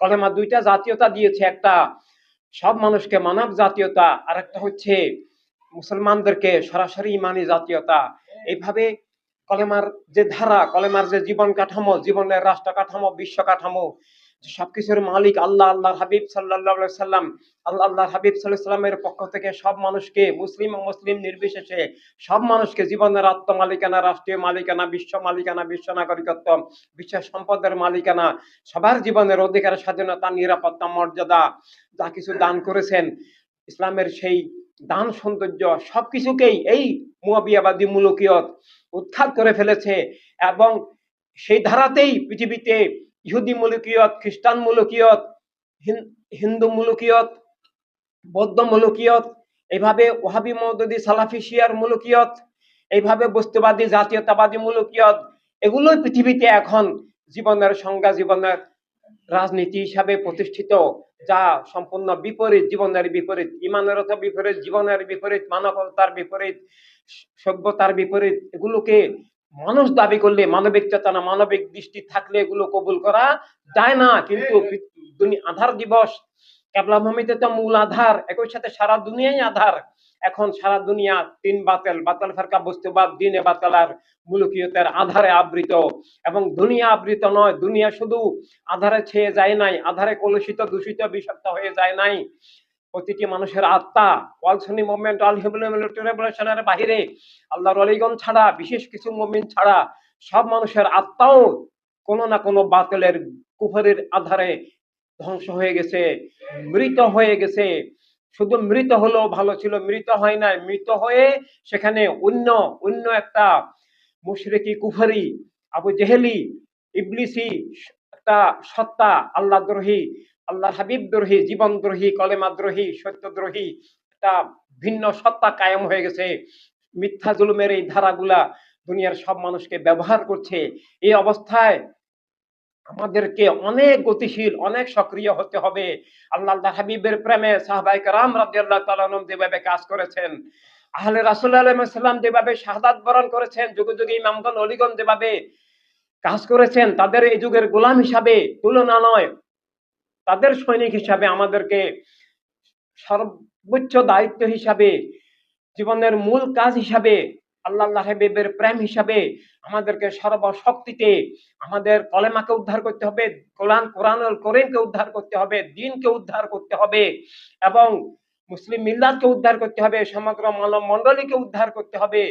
কলেমা দুইটা জাতীয়তা দিয়েছে, একটা সব মানুষকে মানব জাতীয়তা আর একটা হচ্ছে মুসলমানদেরকে সরাসরি ইমানি জাতীয়তা। এইভাবে কলেমার যে ধারা, কলেমার যে জীবন কাঠামো, জীবনের রাষ্ট্র কাঠামো, বিশ্ব কাঠামো সবকিছুর মালিক আল্লাহ আল্লাহ হাবিব সাল্লাহ সাল্লাম আল্লাহ আল্লাহর হাবিব সাল্লাহ সাল্লামের পক্ষ থেকে সব মানুষকে, মুসলিম ও মুসলিম নির্বিশেষে সব মানুষকে জীবনের আত্মমালিকানা, রাষ্ট্রীয় মালিকানা, বিশ্ব মালিকানা, বিশ্ব নাগরিকত্ব, বিশ্ব সম্পদের মালিকানা, সবার জীবনের অধিকার, স্বাধীনতা, নিরাপত্তা, মর্যাদা, যা কিছু দান করেছেন, ইসলামের সেই দান সৌন্দর্য সবকিছুকেই এই মুয়াবিয়াবাদী মুলুকিয়ত উৎখাত করে ফেলেছে এবং সেই ধারাতেই পৃথিবীতে ইহুদি মুলুকিয়ত, খ্রিস্টান মুলুকিয়ত হিন্দু মুলুকিয়ত, বৌদ্ধ মুলুকিয়ত এইভাবে ওহাবি মৌদুদি সালাফি শিয়ার মুলুকিয়ত এইভাবে বস্তুবাদী, জাতীয়তাবাদী মুলুকিয়ত, এগুলোই পৃথিবীতে এখন জীবনের সংজ্ঞা, জীবনের রাজনীতি হিসাবে প্রতিষ্ঠিত, যা সম্পূর্ণ বিপরীত, জীবনের বিপরীত, ইমানের বিপরীত, জীবনের বিপরীত, মানবতার বিপরীত সভ্যতার বিপরীত, এগুলোকে মানুষ দাবি করলে মানবিক চেতনা মানবিক দৃষ্টি থাকলে এগুলো কবুল করা যায় না। কিন্তু আধার দিবস কেবলা ভূমিতে তো মূল আধার একই সাথে সারা দুনিয়াই আধার। এখন সারা দুনিয়া তিন বাতেল বাতাল ফারকা বস্তুবাদ দিনে বাতালার মুলুকিয়তের আধারে আবৃত। এবং দুনিয়া আবৃত নয় দুনিয়া শুধু আধারে ছেয়ে যায় নাই আধারে কলুষিত দূষিত বিষাক্ত হয়ে যায় নাই। প্রতিটি মানুষের আত্মা ওয়ালসনি মুভমেন্ট অল বাহিরে, আল্লাহর অলিগন ছাড়া, বিশেষ কিছু মুমিন ছাড়া, সব মানুষের আত্মাও কোনো না কোনো বাতিলের কুফরের আধারে ধ্বংস হয়ে গেছে, মৃত হয়ে গেছে। শুধু মৃত হলেও ভালো ছিল, মৃত হয় নাই, মৃত হয়ে সেখানে অন্য অন্য একটা মুশরেকি, কুফরি, আবু জেহেলি, ইবলিসি, একটা সত্তা আল্লাহ দ্রোহী আল্লাহ হাবিব দ্রোহী, জীবন দ্রোহী, কলেমা দ্রোহী, সত্য দ্রোহী, একটা ভিন্ন সত্তা কায়েম হয়ে গেছে। মিথ্যা জুলুমের এই ধারাগুলা দুনিয়ার সব মানুষকে ব্যবহার করছে। এই অবস্থায় আমাদেরকে অনেক গতিশীল, অনেক সক্রিয় হতে হবে। আল্লাহ আল্লাহ হাবিবের প্রেমে সাহবাই কারাম রাদিয়াল্লাহু তাআলা আনহুম যেভাবে কাজ করেছেন, আহলে রাসূল আলাইহিস সালাম যেভাবে শাহাদাত বরণ করেছেন, যুগে যুগে ইমামগণ, অলিগণ যেভাবে কাজ করেছেন, তাদের এই যুগের গোলাম হিসাবে তুলনা নয়। তাদের সৈনিক হিসাবে আমাদেরকে সর্বোচ্চ দায়িত্ব হিসাবে, জীবনের মূল কাজ হিসাবে আল্লাহ হাবিবের প্রেম হিসাবে আমাদেরকে সর্বশক্তিতে আমাদের কলেমাকে উদ্ধার করতে হবে, কোরআন, কোরআনুল করিমকে উদ্ধার করতে হবে, দিনকে উদ্ধার করতে হবে এবং মুসলিম মিল্লাতকে উদ্ধার করতে হবে, সমগ্র মানব মণ্ডলীকে উদ্ধার করতে হবে।